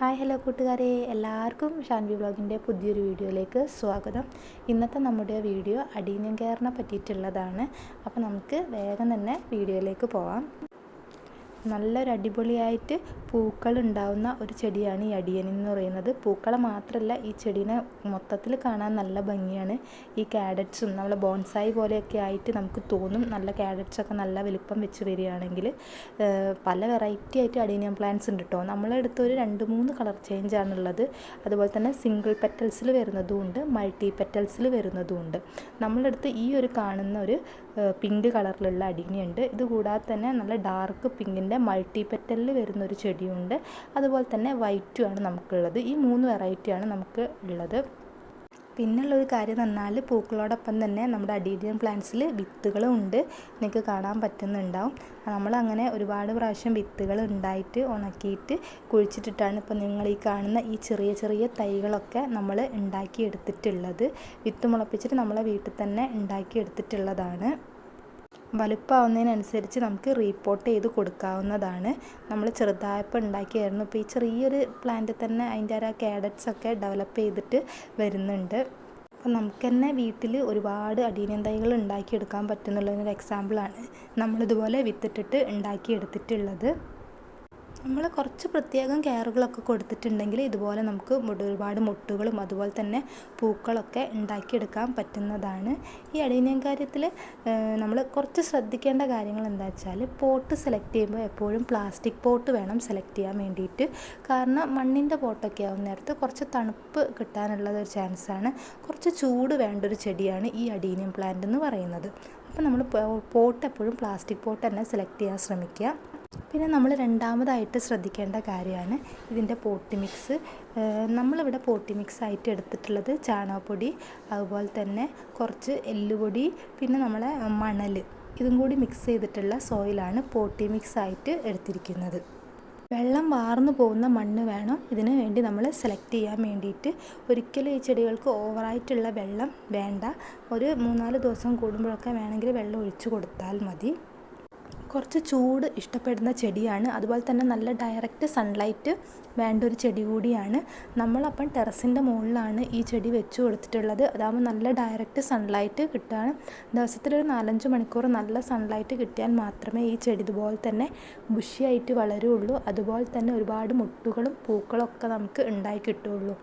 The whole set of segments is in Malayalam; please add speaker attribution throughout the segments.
Speaker 1: ഹായ് ഹലോ കൂട്ടുകാരെ. എല്ലാവർക്കും ഷാൻവി വ്ളോഗിന്റെ പുതിയൊരു വീഡിയോയിലേക്ക് സ്വാഗതം. ഇന്നത്തെ നമ്മുടെ വീഡിയോ അടിയനം കയറിനെ പറ്റിയിട്ടുള്ളതാണ്. അപ്പോൾ നമുക്ക് വേഗം തന്നെ വീഡിയോയിലേക്ക് പോവാം. നല്ലൊരു അടിപൊളിയായിട്ട് പൂക്കൾ ഉണ്ടാവുന്ന ഒരു ചെടിയാണ് ഈ അടിയൻ എന്ന് പറയുന്നത്. പൂക്കളെ മാത്രമല്ല ഈ ചെടീനെ മൊത്തത്തിൽ കാണാൻ നല്ല ഭംഗിയാണ്. ഈ കാഡറ്റ്സും നമ്മൾ ബോൺസായി പോലെയൊക്കെ ആയിട്ട് നമുക്ക് തോന്നും. നല്ല കാഡറ്റ്സൊക്കെ നല്ല വലുപ്പം വെച്ച് വരികയാണെങ്കിൽ പല വെറൈറ്റി ആയിട്ട് അഡീനിയം പ്ലാന്റ്സ് ഉണ്ട് കേട്ടോ നമ്മളെടുത്ത് ഒരു രണ്ട് മൂന്ന് കളർ ചേഞ്ച് ആണുള്ളത്. അതുപോലെ തന്നെ സിംഗിൾ പെറ്റൽസിൽ വരുന്നതും ഉണ്ട് മൾട്ടി പെറ്റൽസിൽ വരുന്നതും ഉണ്ട്. നമ്മളെടുത്ത് ഈ ഒരു കാണുന്ന ഒരു പിങ്ക് കളറിലുള്ള അടീനിയുണ്ട്. ഇത് കൂടാതെ തന്നെ നല്ല ഡാർക്ക് പിങ്കിന്റെ മൾട്ടി പെറ്റലിൽ വരുന്ന ഒരു ചെടിയുണ്ട്. അതുപോലെ തന്നെ വൈറ്റും ആണ് നമുക്കുള്ളത്. ഈ മൂന്ന് വെറൈറ്റിയാണ് നമുക്ക് ഉള്ളത്. പിന്നുള്ളൊരു കാര്യം പറഞ്ഞാൽ പൂക്കളോടൊപ്പം തന്നെ നമ്മുടെ അഡീഡിയൻ പ്ലാന്റ്സിൽ വിത്തുകളും ഉണ്ട്. നിങ്ങൾക്ക് കാണാൻ പറ്റുന്നുണ്ടാവും. നമ്മളങ്ങനെ ഒരുപാട് പ്രാവശ്യം വിത്തുകൾ ഉണ്ടായിട്ട് ഉണക്കിയിട്ട് കുഴിച്ചിട്ടിട്ടാണ് ഇപ്പോൾ നിങ്ങൾ ഈ കാണുന്ന ഈ ചെറിയ ചെറിയ തൈകളൊക്കെ നമ്മൾ ഉണ്ടാക്കിയെടുത്തിട്ടുള്ളത്. വിത്ത് മുളപ്പിച്ചിട്ട് നമ്മളെ വീട്ടിൽ തന്നെ ഉണ്ടാക്കിയെടുത്തിട്ടുള്ളതാണ്. വലുപ്പമാവുന്നതിനനുസരിച്ച് നമുക്ക് റീപ്പോർട്ട് ചെയ്ത് കൊടുക്കാവുന്നതാണ്. നമ്മൾ ചെറുതായപ്പോൾ ഉണ്ടാക്കിയായിരുന്നു. ഇപ്പോൾ ഈ ചെറിയൊരു പ്ലാന്റ് തന്നെ അതിന്റെ ആ കാഡറ്റ്സ് ഒക്കെ ഡെവലപ്പ് ചെയ്തിട്ട് വരുന്നുണ്ട്. അപ്പം നമുക്ക് തന്നെ വീട്ടിൽ ഒരുപാട് അടീനിയം തൈകൾ ഉണ്ടാക്കിയെടുക്കാൻ പറ്റുന്നുള്ളതിനൊരു എക്സാമ്പിളാണ് നമ്മളിതുപോലെ വിത്തിട്ടിട്ട് ഉണ്ടാക്കിയെടുത്തിട്ടുള്ളത്. നമ്മൾ കുറച്ച് പ്രത്യേകം കെയറുകളൊക്കെ കൊടുത്തിട്ടുണ്ടെങ്കിൽ ഇതുപോലെ നമുക്ക് ഒരുപാട് മുട്ടുകളും അതുപോലെ തന്നെ പൂക്കളൊക്കെ ഉണ്ടാക്കിയെടുക്കാൻ പറ്റുന്നതാണ്. ഈ അടീനിയം കാര്യത്തിൽ നമ്മൾ കുറച്ച് ശ്രദ്ധിക്കേണ്ട കാര്യങ്ങൾ എന്താ വെച്ചാൽ പോട്ട് സെലക്ട് ചെയ്യുമ്പോൾ എപ്പോഴും പ്ലാസ്റ്റിക് പോട്ട് വേണം സെലക്ട് ചെയ്യാൻ വേണ്ടിയിട്ട്. കാരണം മണ്ണിന്റെ പോട്ടൊക്കെ ആവുന്ന നേരത്ത് കുറച്ച് തണുപ്പ് കിട്ടാനുള്ള ഒരു ചാൻസാണ്. കുറച്ച് ചൂട് വേണ്ട ഒരു ചെടിയാണ് ഈ അടീനിയം പ്ലാന്റ് എന്ന് പറയുന്നത്. അപ്പോൾ നമ്മൾ പോട്ട് എപ്പോഴും പ്ലാസ്റ്റിക് പോട്ട് തന്നെ സെലക്ട് ചെയ്യാൻ ശ്രമിക്കുക. പിന്നെ നമ്മൾ രണ്ടാമതായിട്ട് ശ്രദ്ധിക്കേണ്ട കാര്യമാണ് ഇതിന്റെ പോട്ടി മിക്സ്. നമ്മളിവിടെ പോട്ടി മിക്സ് ആയിട്ട് എടുത്തിട്ടുള്ളത് ചാണകപ്പൊടി അതുപോലെ തന്നെ കുറച്ച് എല്ലുപൊടി പിന്നെ നമ്മളെ മണൽ. ഇതും കൂടി മിക്സ് ചെയ്തിട്ടുള്ള സോയിലാണ് പോട്ടി മിക്സ് ആയിട്ട് എടുത്തിരിക്കുന്നത്. വെള്ളം വാർന്നു പോകുന്ന മണ്ണ് വേണം. ഇതിന് വേണ്ടി നമ്മൾ സെലക്ട് ചെയ്യാൻ വേണ്ടിയിട്ട് ഒരിക്കലും ഈ ചെടികൾക്ക് ഓവറായിട്ടുള്ള വെള്ളം വേണ്ട. ഒരു മൂന്നാൽ ദിവസം കൂടുമ്പോഴൊക്കെ വേണമെങ്കിൽ വെള്ളം ഒഴിച്ചു കൊടുത്താൽ മതി. കുറച്ച് ചൂട് ഇഷ്ടപ്പെടുന്ന ചെടിയാണ്. അതുപോലെ തന്നെ നല്ല ഡയറക്റ്റ് സൺലൈറ്റ് വേണ്ട ഒരു ചെടി കൂടിയാണ്. നമ്മളപ്പം ടെറസിന്റെ മുകളിലാണ് ഈ ചെടി വെച്ച് കൊടുത്തിട്ടുള്ളത്. അതാകുമ്പോൾ നല്ല ഡയറക്റ്റ് സൺലൈറ്റ് കിട്ടുകയാണ്. ദിവസത്തിലൊരു നാലഞ്ച് മണിക്കൂർ നല്ല സൺലൈറ്റ് കിട്ടിയാൽ മാത്രമേ ഈ ചെടി ഇതുപോലെ തന്നെ ബുഷിയായിട്ട് വളരുള്ളൂ അതുപോലെ തന്നെ ഒരുപാട് മുട്ടുകളും പൂക്കളും ഒക്കെ നമുക്ക് ഉണ്ടായി കിട്ടുള്ളൂ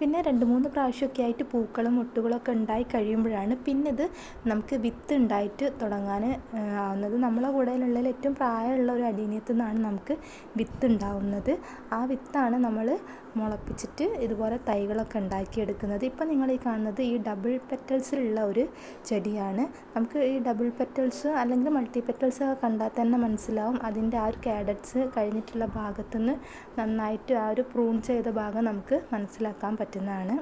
Speaker 1: പിന്നെ രണ്ട് മൂന്ന് പ്രാവശ്യമൊക്കെ ആയിട്ട് പൂക്കളും മുട്ടുകളൊക്കെ ഉണ്ടായി കഴിയുമ്പോഴാണ് പിന്നെ ഇത് നമുക്ക് വിത്ത് ഉണ്ടായിട്ട് തുടങ്ങാൻ ആവുന്നത്. നമ്മളെ കൂടെയിലുള്ളതിൽ ഏറ്റവും പ്രായമുള്ള ഒരു അടീനിയത്തിൽ നിന്നാണ് നമുക്ക് വിത്ത് ഉണ്ടാവുന്നത്. ആ വിത്താണ് നമ്മൾ മുളപ്പിച്ചിട്ട് ഇതുപോലെ തൈകളൊക്കെ ഉണ്ടാക്കിയെടുക്കുന്നത്. ഇപ്പം നിങ്ങൾ ഈ കാണുന്നത് ഈ ഡബിൾ പെറ്റൽസിലുള്ള ഒരു ചെടിയാണ്. നമുക്ക് ഈ ഡബിൾ പെറ്റൽസ് അല്ലെങ്കിൽ മൾട്ടി പെറ്റൽസ് കണ്ടാൽ തന്നെ മനസ്സിലാവും അതിന്റെ ആ ഒരു കാഡറ്റ്സ് കഴിഞ്ഞിട്ടുള്ള ഭാഗത്തുനിന്ന് നന്നായിട്ട് ആ ഒരു പ്രൂൺ ചെയ്ത ഭാഗം നമുക്ക് മനസ്സിലാക്കാൻ പറ്റുന്നതാണ്.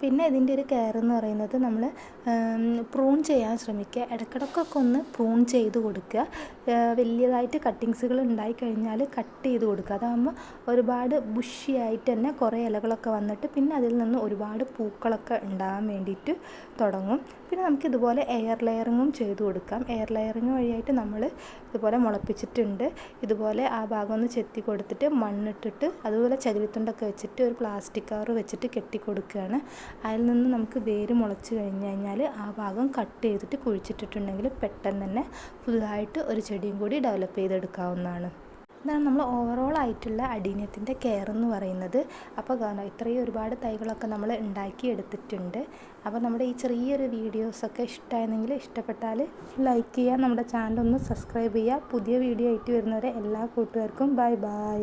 Speaker 1: പിന്നെ ഇതിന്റെ ഒരു കെയർ എന്ന് പറയുന്നത് നമ്മൾ പ്രൂൺ ചെയ്യാൻ ശ്രമിക്കുക. ഇടയ്ക്കിടയ്ക്കൊക്കെ ഒന്ന് പ്രൂൺ ചെയ്ത് കൊടുക്കുക. വലിയതായിട്ട് കട്ടിങ്സുകൾ ഉണ്ടായി കഴിഞ്ഞാൽ കട്ട് ചെയ്ത് കൊടുക്കുക. അതാകുമ്പോൾ ഒരുപാട് ബുഷിയായിട്ട് തന്നെ കുറേ ഇലകളൊക്കെ വന്നിട്ട് പിന്നെ അതിൽ നിന്ന് ഒരുപാട് പൂക്കളൊക്കെ ഉണ്ടാകാൻ വേണ്ടിയിട്ട് തുടങ്ങും. പിന്നെ നമുക്ക് ഇതുപോലെ എയർ ലെയറിങ്ങും ചെയ്ത് കൊടുക്കാം. എയർ ലെയറിങ് വഴിയായിട്ട് നമ്മൾ ഇതുപോലെ മുളപ്പിച്ചിട്ടുണ്ട്. ഇതുപോലെ ആ ഭാഗം ഒന്ന് ചെത്തി കൊടുത്തിട്ട് മണ്ണിട്ടിട്ട് അതുപോലെ ചകിരിത്തുണ്ടൊക്കെ വെച്ചിട്ട് ഒരു പ്ലാസ്റ്റിക് കവർ വെച്ചിട്ട് കെട്ടി കൊടുക്കുകയാണ് അതിൽ നിന്ന് നമുക്ക് വേര് മുളച്ച് കഴിഞ്ഞ് കഴിഞ്ഞാൽ ആ ഭാഗം കട്ട് ചെയ്തിട്ട് കുഴിച്ചിട്ടിട്ടുണ്ടെങ്കിൽ പെട്ടെന്ന് തന്നെ പുതുതായിട്ട് ഒരു ചെടിയും കൂടി ഡെവലപ്പ് ചെയ്തെടുക്കാവുന്നതാണ്. ഇതാണ് നമ്മൾ ഓവറോൾ ആയിട്ടുള്ള അടീനത്തിന്റെ കെയർ എന്ന് പറയുന്നത്. അപ്പോൾ ഇത്രയും ഒരുപാട് തൈകളൊക്കെ നമ്മൾ ഉണ്ടാക്കി എടുത്തിട്ടുണ്ട് അപ്പോൾ നമ്മുടെ ഈ ചെറിയൊരു വീഡിയോസൊക്കെ ഇഷ്ടമായിരുന്നെങ്കിൽ ഇഷ്ടപ്പെട്ടാൽ ലൈക്ക് ചെയ്യുക നമ്മുടെ ചാനൽ ഒന്ന് സബ്സ്ക്രൈബ് ചെയ്യുക. പുതിയ വീഡിയോ ആയിട്ട് വരുന്നവരെ എല്ലാ കൂട്ടുകാർക്കും ബൈ ബൈ